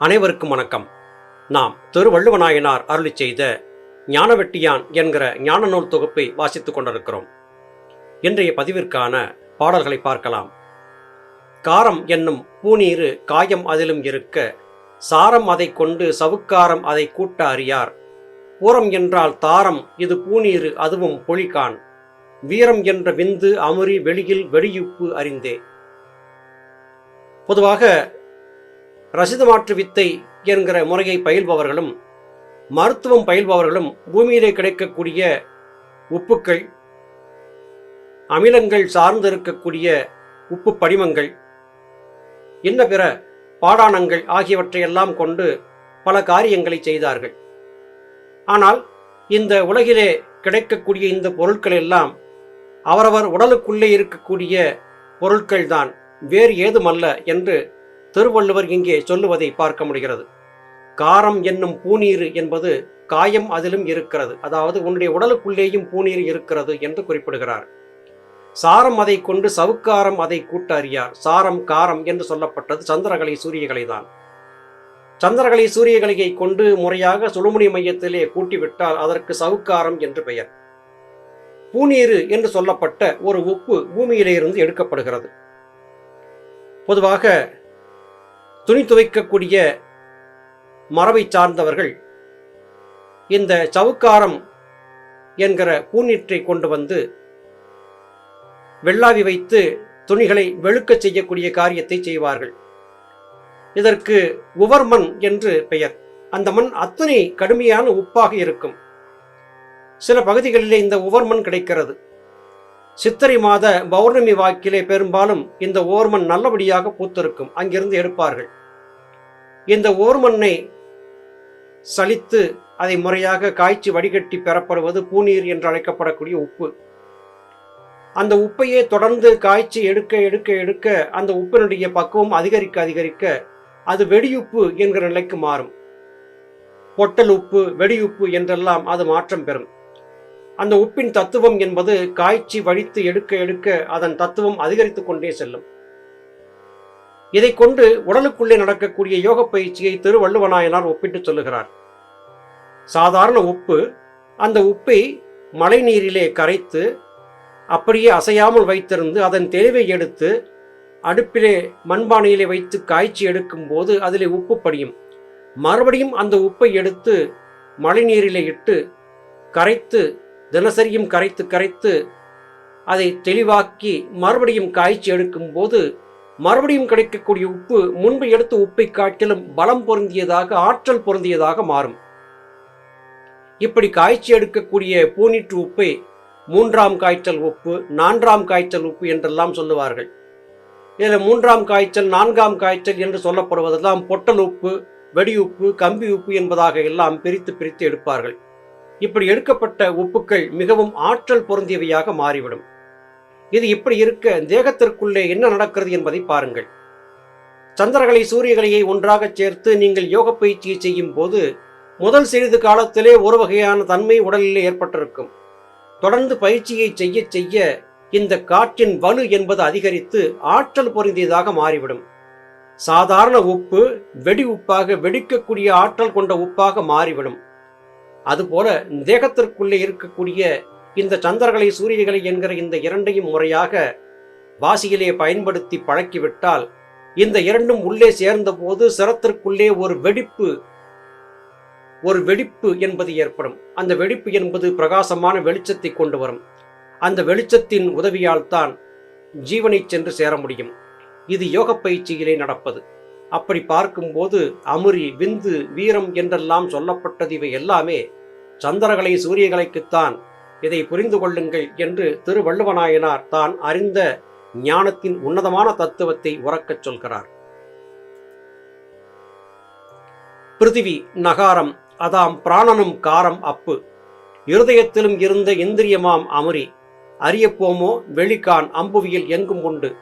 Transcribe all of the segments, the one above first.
அனைவருக்கும் வணக்கம். நாம் திருவள்ளுவநாயனார் அருளி செய்த ஞானவெட்டியான் என்கிற ஞான நூல் தொகுப்பை வாசித்துக் கொண்டிருக்கிறோம். இன்றைய பதிவிற்கான பாடல்களை பார்க்கலாம். காரம் என்னும் பூநீரு காயம் அதிலும் இருக்க சாரம் அதை கொண்டு சவுக்காரம் அதை கூட்ட அறியார். பூரம் என்றால் தாரம் இது பூநீரு அதுவும் பொழிகான். வீரம் என்ற விந்து அமுரி வெளியில் வெடியுப்பு அறிந்தே. பொதுவாக ரசித மாற்று வித்தை என்கிற முறையை பயில்பவர்களும் மருத்துவம் பயில்பவர்களும் பூமியிலே கிடைக்கக்கூடிய உப்புக்கள் அமிலங்கள் சார்ந்திருக்கக்கூடிய உப்பு படிமங்கள் இன்ன பிற பாடானங்கள் ஆகியவற்றையெல்லாம் கொண்டு பல காரியங்களை செய்தார்கள். ஆனால் இந்த உலகிலே கிடைக்கக்கூடிய இந்த பொருட்கள் எல்லாம் அவரவர் உடலுக்குள்ளே இருக்கக்கூடிய பொருட்கள்தான் வேறு ஏதுமல்ல என்று திருவள்ளுவர் இங்கே சொல்லுவதை பார்க்க முடிகிறது. காரம் என்னும் பூநீர் என்பது காயம் அதிலும் இருக்கிறது. அதாவது உன்னுடைய உடலுக்குள்ளேயும் பூநீர் இருக்கிறது என்று குறிப்பிடுகிறார். சாரம் அதை கொண்டு சவுக்காரம் அதை கூட்ட அறியார் சாரம் காரம் என்று சொல்லப்பட்டது சந்திரகலை சூரியகலை தான். சந்திரகலை சூரியகலையை கொண்டு முறையாக சுழுமுனி மையத்திலே கூட்டிவிட்டால் அதற்கு சவுக்காரம் என்று பெயர். பூநீரு என்று சொல்லப்பட்ட ஒரு உப்பு பூமியிலிருந்து எடுக்கப்படுகிறது. பொதுவாக துணி துவைக்கக்கூடிய மரபை சார்ந்தவர்கள் இந்த சவுக்காரம் என்கிற பூநீற்றை கொண்டு வந்து வெள்ளாவி வைத்து துணிகளை வெளுக்கச் செய்யக்கூடிய காரியத்தை செய்வார்கள். இதற்கு உவர்மண் என்று பெயர். அந்த மண் அத்தனை கடுமையான உப்பாக இருக்கும். சில பகுதிகளிலே இந்த உவர்மண் கிடைக்கிறது. சித்திரை மாத பௌர்ணமி வாக்கிலே பெரும்பாலும் இந்த ஓர்மண் நல்லபடியாக பூத்திருக்கும். அங்கிருந்து எடுப்பார்கள். இந்த ஓர்மண்ணை சலித்து அதை முறையாக காய்ச்சி வடிகட்டி பெறப்படுவது பூநீர் என்று அழைக்கப்படக்கூடிய உப்பு. அந்த உப்பையே தொடர்ந்து காய்ச்சி எடுக்க எடுக்க எடுக்க அந்த உப்பினுடைய பக்குவம் அதிகரிக்க அதிகரிக்க அது வெடியுப்பு என்கிற நிலைக்கு மாறும். பொட்டல் உப்பு வெடியுப்பு என்றெல்லாம் அது மாற்றம் பெறும். அந்த உப்பின் தத்துவம் என்பது காய்ச்சி வடித்து எடுக்க எடுக்க அதன் தத்துவம் அதிகரித்துக் கொண்டே செல்லும். இதை கொண்டு உடலுக்குள்ளே நடக்கக்கூடிய யோக பயிற்சியை திருவள்ளுவநாயனார் ஒப்பிட்டு சொல்லுகிறார். சாதாரண உப்பு அந்த உப்பை மழை நீரிலே கரைத்து அப்படியே அசையாமல் வைத்திருந்து அதன் தெளிவை எடுத்து அடுப்பிலே மண்பானையிலே வைத்து காய்ச்சி எடுக்கும் போது அதிலே உப்பு படியும். மறுபடியும் அந்த உப்பை எடுத்து மழை நீரிலே இட்டு கரைத்து தினசரியும் கரைத்து கரைத்து அதை தெளிவாக்கி மறுபடியும் காய்ச்சி எடுக்கும்போது மறுபடியும் கிடைக்கக்கூடிய உப்பு முன்பு எடுத்த உப்பை காட்டிலும் பலம் பொருந்தியதாக ஆற்றல் பொருந்தியதாக மாறும். இப்படி காய்ச்சி எடுக்கக்கூடிய பூனிற்று உப்பை மூன்றாம் காய்ச்சல் உப்பு நான்காம் காய்ச்சல் உப்பு என்றெல்லாம் சொல்லுவார்கள். இதில் மூன்றாம் காய்ச்சல் நான்காம் காய்ச்சல் என்று சொல்லப்படுவதெல்லாம் பொட்டல் உப்பு வெடி உப்பு கம்பி உப்பு என்பதாக எல்லாம் பிரித்து பிரித்து எடுப்பார்கள். இப்படி எடுக்கப்பட்ட உப்புக்கள் மிகவும் ஆற்றல் பொருந்தியவையாக மாறிவிடும். இது இப்படி இருக்க தேகத்திற்குள்ளே என்ன நடக்கிறது என்பதை பாருங்கள். சந்திரகலை சூரியகலையை ஒன்றாக சேர்த்து நீங்கள் யோக பயிற்சியை செய்யும் போது முதல் சிறிது காலத்திலே ஒரு வகையான தன்மை உடலிலே ஏற்பட்டிருக்கும். தொடர்ந்து பயிற்சியை செய்ய செய்ய இந்த காற்றின் வலு என்பது அதிகரித்து ஆற்றல் பொருந்தியதாக மாறிவிடும். சாதாரண உப்பு வெடி உப்பாக வெடிக்கக்கூடிய ஆற்றல் கொண்ட உப்பாக மாறிவிடும். அதுபோல தேகத்திற்குள்ளே இருக்கக்கூடிய இந்த சந்திரகலை சூரியகலை என்கிற இந்த இரண்டையும் முறையாக வாசியிலே பயன்படுத்தி பழக்கிவிட்டால் இந்த இரண்டும் உள்ளே சேர்ந்தபோது சிரத்திற்குள்ளே ஒரு வெடிப்பு ஒரு வெடிப்பு என்பது ஏற்படும். அந்த வெடிப்பு என்பது பிரகாசமான வெளிச்சத்தை கொண்டு வரும். அந்த வெளிச்சத்தின் உதவியால் தான் ஜீவனை சென்று சேர முடியும். இது யோக பயிற்சியிலே நடப்பது. அப்படி பார்க்கும்போது அமுரி விந்து வீரம் என்றெல்லாம் சொல்லப்பட்டது இவை எல்லாமே சந்திரகலை சூரியகலைக்குத்தான் இதை புரிந்து கொள்ளுங்கள் என்று திருவள்ளுவநாயனார் தான் அறிந்த ஞானத்தின் உன்னதமான தத்துவத்தை உறக்கச் சொல்கிறார். பிருத்திவி நகாரம் அதாம் பிராணனும் காரம் அப்பு. இருதயத்திலும் இருந்த இந்திரியமாம் அமுரி அறியப்போமோ? வெளிக்கான் அம்புவியில் எங்கும் உண்டு.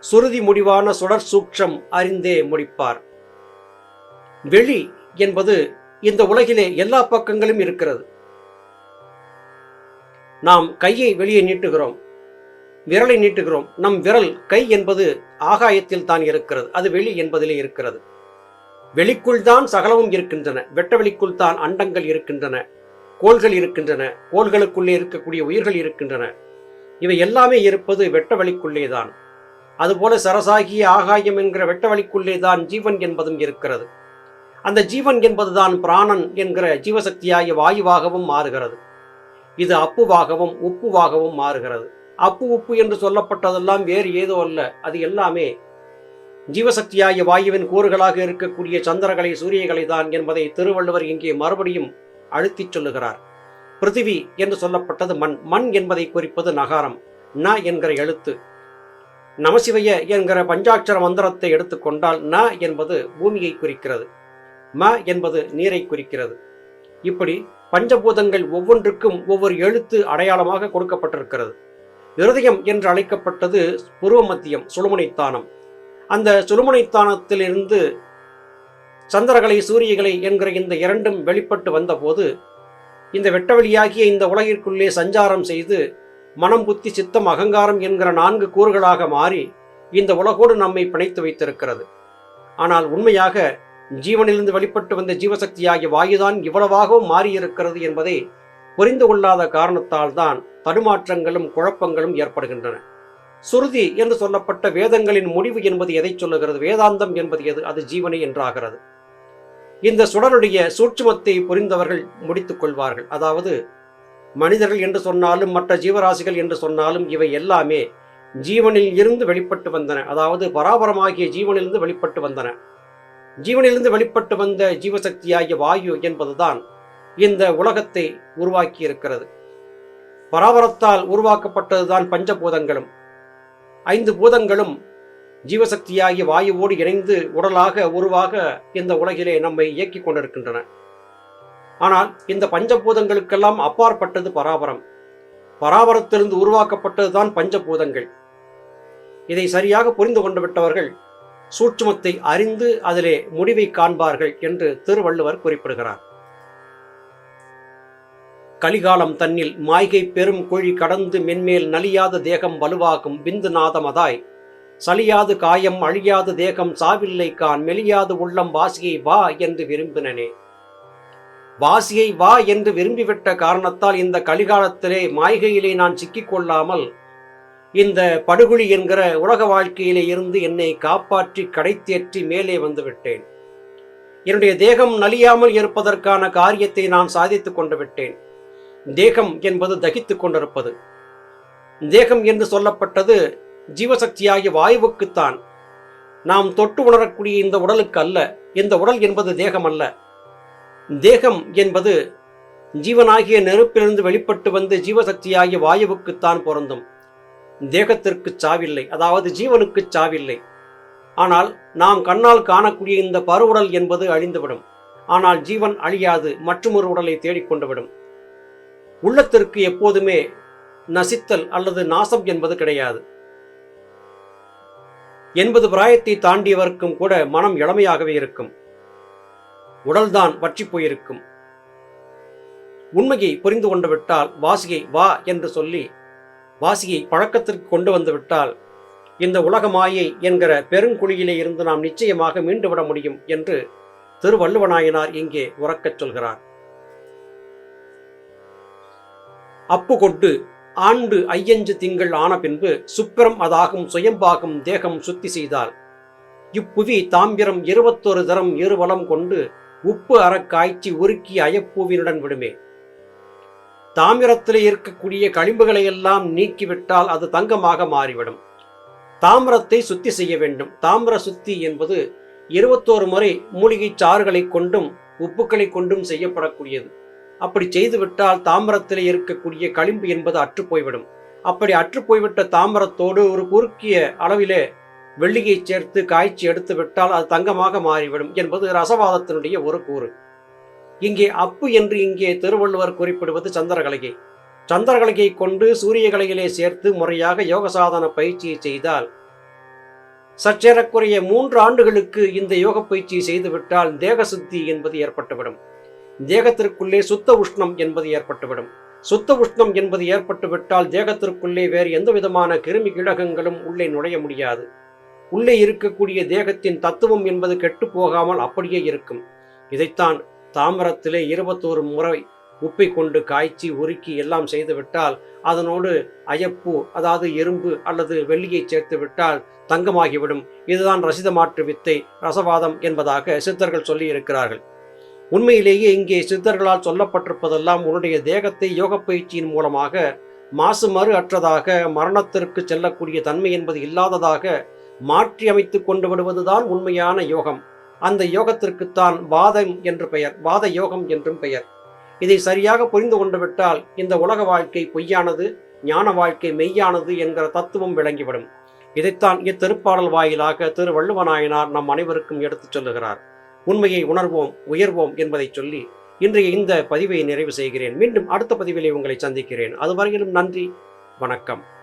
சுருதி முடிவான சுடர் சூக்ஷம் அறிந்தே முடிப்பார். வெளி என்பது இந்த உலகிலே எல்லா பக்கங்களும் இருக்கிறது. நாம் கையை வெளியே நீட்டுகிறோம் விரலை நீட்டுகிறோம். நம் விரல் கை என்பது ஆகாயத்தில் தான் இருக்கிறது. அது வெளி என்பதிலே இருக்கிறது. வெளிக்குள் தான் சகலமும் இருக்கின்றன. வெட்ட வெளிக்குள் தான் அண்டங்கள் இருக்கின்றன. கோள்கள் இருக்கின்றன. கோள்களுக்குள்ளே இருக்கக்கூடிய உயிர்கள் இருக்கின்றன. இவை எல்லாமே இருப்பது வெட்டவெளிக்குள்ளே தான். அதுபோல சரசாகிய ஆகாயம் என்கிற வெட்டவெளிக்குள்ளே தான் ஜீவன் என்பதும் இருக்கிறது. அந்த ஜீவன் என்பதுதான் பிராணன் என்கிற ஜீவசக்தியாகிய வாயுவாகவும் மாறுகிறது. இது அப்புவாகவும் உப்புவாகவும் மாறுகிறது. அப்பு உப்பு என்று சொல்லப்பட்டதெல்லாம் வேறு ஏதோ அல்ல. அது எல்லாமே ஜீவசக்தியாகிய வாயுவின் கூறுகளாக இருக்கக்கூடிய சந்திரகலை சூரியகலை தான் என்பதை திருவள்ளுவர் இங்கே மறுபடியும் அழுத்திச் சொல்லுகிறார். பிருத்திவி என்று சொல்லப்பட்டது மண். மண் என்பதை குறிப்பது நகாரம். ந என்கிற எழுத்து. நமசிவய என்கிற பஞ்சாட்சர மந்திரத்தை எடுத்துக்கொண்டால் ந என்பது பூமியை குறிக்கிறது. ம என்பது நீரை குறிக்கிறது. இப்படி பஞ்சபூதங்கள் ஒவ்வொன்றுக்கும் ஒவ்வொரு எழுத்து அடையாளமாக கொடுக்கப்பட்டிருக்கிறது. இருதயம் என்று அழைக்கப்பட்டது புருவ மத்தியம் சுழுமுனைத்தானம். அந்த சுழுமுனைத்தானத்திலிருந்து சந்திரகலை சூரியகலை என்கிற இந்த இரண்டும் வெளிப்பட்டு வந்தபோது இந்த வெட்டவெளியாகிய இந்த உலகிற்குள்ளே சஞ்சாரம் செய்து மனம் புத்தி சித்தம் அகங்காரம் என்கிற நான்கு கூறுகளாக மாறி இந்த உலகோடு நம்மை பிணைத்து வைத்திருக்கிறது. ஆனால் உண்மையாக ஜீவனிலிருந்து வெளிப்பட்டு வந்த ஜீவசக்தியாகிய வாயுதான் இவ்வளவாகவும் மாறியிருக்கிறது என்பதை புரிந்து கொள்ளாத காரணத்தால் தான் தடுமாற்றங்களும் குழப்பங்களும் ஏற்படுகின்றன. சுருதி என்று சொல்லப்பட்ட வேதங்களின் முடிவு என்பது எதை சொல்லுகிறது? வேதாந்தம் என்பது எது? அது ஜீவனை என்றாகிறது. இந்த சுடருடைய சூட்சுமத்தை புரிந்தவர்கள் முடித்துக் கொள்வார்கள். அதாவது மனிதர்கள் என்று சொன்னாலும் மற்ற ஜீவராசிகள் என்று சொன்னாலும் இவை எல்லாமே ஜீவனில் இருந்து வெளிப்பட்டு வந்தன. அதாவது பராபரமாகிய ஜீவனிலிருந்து வெளிப்பட்டு வந்தன. ஜீவனிலிருந்து வெளிப்பட்டு வந்த ஜீவசக்தியாகிய வாயு என்பதுதான் இந்த உலகத்தை உருவாக்கி இருக்கிறது பராபரத்தால் உருவாக்கப்பட்டதுதான் பஞ்சபூதங்களும். ஐந்து பூதங்களும் ஜீவசக்தியாகிய வாயுவோடு இணைந்து உடலாக உருவாக இந்த உலகிலே நம்மை இயக்கிக் கொண்டிருக்கின்றன. ஆனால் இந்த பஞ்சபூதங்களுக்கெல்லாம் அப்பாற்பட்டது பராபரம். பராபரத்திலிருந்து உருவாக்கப்பட்டதுதான் பஞ்சபூதங்கள். இதை சரியாக புரிந்து கொண்டு விட்டவர்கள் சூட்சுமத்தை அறிந்து அதிலே முடிவை காண்பார்கள் என்று திருவள்ளுவர் குறிப்பிடுகிறார். கலிகாலம் தன்னில் மாய்கை பெரும் குழி கடந்து மென்மேல் நலியாத தேகம் வலுவாகும் பிந்து நாதமதாய் சலியாது காயம் அழியாது தேகம் சாவில்லை கான் மெலியாது உள்ளம் வாசியை வா என்று விரும்பினனே. வாசியை வா என்று விரும்பிவிட்ட காரணத்தால் இந்த கலிகாலத்திலே மாய்கையிலே நான் சிக்கிக்கொள்ளாமல் இந்த படுகுழி என்கிற உலக வாழ்க்கையிலே இருந்து என்னை காப்பாற்றி கடைத்தேற்றி மேலே வந்துவிட்டேன். என்னுடைய தேகம் நலியாமல் இருப்பதற்கான காரியத்தை நான் சாதித்து கொண்டு விட்டேன். தேகம் என்பது தகித்து கொண்டிருப்பது. தேகம் என்று சொல்லப்பட்டது ஜீவசக்தியாகிய வாயுவுக்குத்தான். நாம் தொட்டு உணரக்கூடிய இந்த உடலுக்கு அல்ல இந்த உடல் என்பது தேகம் அல்ல. தேகம் என்பது ஜீவனாகிய நெருப்பிலிருந்து வெளிப்பட்டு வந்து ஜீவசக்தியாகிய வாயுவுக்குத்தான் பொருந்தும். தேகத்திற்கு சாவில்லை அதாவது ஜீவனுக்கு சாவில்லை. ஆனால் நாம் கண்ணால் காணக்கூடிய இந்த பருவுடல் என்பது அழிந்துவிடும். ஆனால் ஜீவன் அழியாது மற்றொரு உடலை தேடிக்கொண்டுவிடும் உள்ளத்திற்கு எப்போதுமே நசித்தல் அல்லது நாசம் என்பது கிடையாது. எண்பது பிராயத்தை தாண்டியவர்க்கும் கூட மனம் இளமையாகவே இருக்கும். உடல்தான் வற்றி போயிருக்கும். உண்மையை புரிந்து கொண்டு விட்டால் வாசியை வா என்று சொல்லி வாசியை பழக்கத்திற்கு கொண்டு வந்துவிட்டால் இந்த உலக மாயை என்கிற பெருங்குழியிலே இருந்து நாம் நிச்சயமாக மீண்டுவிட முடியும் என்று திருவள்ளுவநாயனார் இங்கே உறக்கச் சொல்கிறார். அப்பு கொண்டு ஆண்டு ஐயஞ்சு திங்கள் ஆன பின்பு சுப்பிரம் அதாகும் சுயம்பாகும் தேகம் சுத்தி செய்தால் இப்புவி தாம்பிரம் இருபத்தொரு தரம் இருவலம் கொண்டு உப்பு அறக்காய்ச்சி உருக்கி அயப்பூவினுடன் விடுமே. தாமிரத்தில் இருக்கக்கூடிய களிம்புகளை எல்லாம் நீக்கிவிட்டால் அது தங்கமாக மாறிவிடும். தாமிரத்தை சுத்தி செய்ய வேண்டும். தாமிர சுத்தி என்பது இருபத்தோரு முறை மூலிகை சாறுகளை கொண்டும் உப்புக்களை கொண்டும் செய்யப்படக்கூடியது. அப்படி செய்துவிட்டால் தாமிரத்தில் இருக்கக்கூடிய களிம்பு என்பது அற்று போய்விடும் அப்படி அற்று போய்விட்ட தாமிரத்தோடு ஒரு குறுக்கிய அளவிலே வெள்ளியை சேர்த்து காய்ச்சி எடுத்து விட்டால் அது தங்கமாக மாறிவிடும் என்பது ரசவாதத்தினுடைய ஒரு கூறு. இங்கே அப்பு என்று இங்கே திருவள்ளுவர் குறிப்பிடுவது சந்திரகலையை. சந்திரகலையை கொண்டு சூரியகலையிலே சேர்த்து முறையாக யோக சாதன பயிற்சியை செய்தால் சற்றேறக்குறைய மூன்று ஆண்டுகளுக்கு இந்த யோக பயிற்சியை செய்துவிட்டால் தேக சுத்தி என்பது ஏற்பட்டுவிடும். தேகத்திற்குள்ளே சுத்த உஷ்ணம் என்பது ஏற்பட்டுவிடும். சுத்த உஷ்ணம் என்பது ஏற்பட்டுவிட்டால் தேகத்திற்குள்ளே வேறு எந்த விதமான கிருமி கிழகங்களும் உள்ளே நுழைய முடியாது. உள்ளே இருக்கக்கூடிய தேகத்தின் தத்துவம் என்பது கெட்டு போகாமல் அப்படியே இருக்கும். இதைத்தான் தாமரத்திலே இருபத்தோரு முறை உப்பை கொண்டு காய்ச்சி உருக்கி எல்லாம் செய்துவிட்டால் அதனோடு அயப்பு அதாவது எறும்பு அல்லது வெள்ளியை சேர்த்து விட்டால் தங்கமாகிவிடும். இதுதான் ரசித மாற்று வித்தை ரசவாதம் என்பதாக சித்தர்கள் சொல்லி இருக்கிறார்கள் உண்மையிலேயே இங்கே சித்தர்களால் சொல்லப்பட்டிருப்பதெல்லாம் உன்னுடைய தேகத்தை யோக பயிற்சியின் மூலமாக மாசு மறு அற்றதாக மரணத்திற்கு செல்லக்கூடிய தன்மை என்பது இல்லாததாக மாற்றி அமைத்து கொண்டு விடுவதுதான் உண்மையான யோகம். அந்த யோகத்திற்குத்தான் வாதம் என்று பெயர் வாத யோகம் என்றும் பெயர். இதை சரியாக புரிந்து கொண்டுவிட்டால் இந்த உலக வாழ்க்கை பொய்யானது ஞான வாழ்க்கை மெய்யானது என்கிற தத்துவம் விளங்கிவிடும். இதைத்தான் இத்திருப்பாடல் வாயிலாக திரு வள்ளுவநாயனார் நம் அனைவருக்கும் எடுத்துச் சொல்லுகிறார். உண்மையை உணர்வோம் உயர்வோம் என்பதை சொல்லி இன்றைய இந்த பதிவை நிறைவு செய்கிறேன். மீண்டும் அடுத்த பதிவிலே உங்களை சந்திக்கிறேன். அதுவரையிலும் நன்றி வணக்கம்.